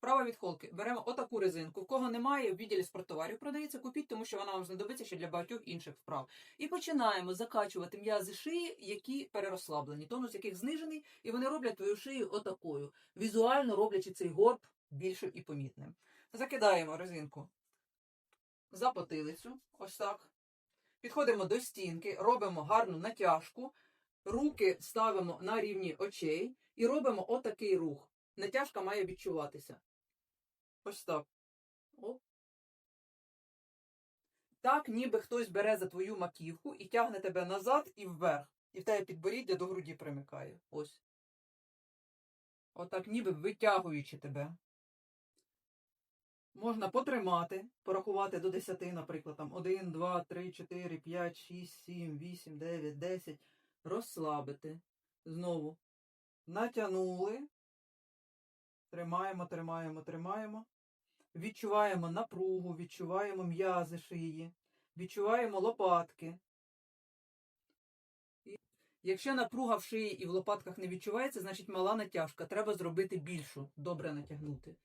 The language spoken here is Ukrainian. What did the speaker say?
Вправа від холки. Беремо отаку резинку. В кого немає, в відділі спорттоварів продається, купіть, тому що вона вам знадобиться ще для багатьох інших вправ. І починаємо закачувати м'язи шиї, які перерозслаблені, тонус яких знижений, і вони роблять твою шию отакою, візуально роблячи цей горб більшим і помітним. Закидаємо резинку за потилицю, ось так. Підходимо до стінки, робимо гарну натяжку, руки ставимо на рівні очей і робимо отакий рух. Натяжка має відчуватися. Ось так. Оп. Так, ніби хтось бере за твою маківку і тягне тебе назад і вверх. І в тебе підборіддя до груді примикає. Ось. Отак, ніби витягуючи тебе. Можна потримати, порахувати до 10, наприклад, там 1, 2, 3, 4, 5, 6, 7, 8, 9, 10. Розслабити. Знову. Натягнули. Тримаємо, тримаємо, тримаємо. Відчуваємо напругу, відчуваємо м'язи шиї, відчуваємо лопатки. І Якщо напруга в шиї і в лопатках не відчувається, значить мала натяжка. Треба зробити більшу, добре натягнути.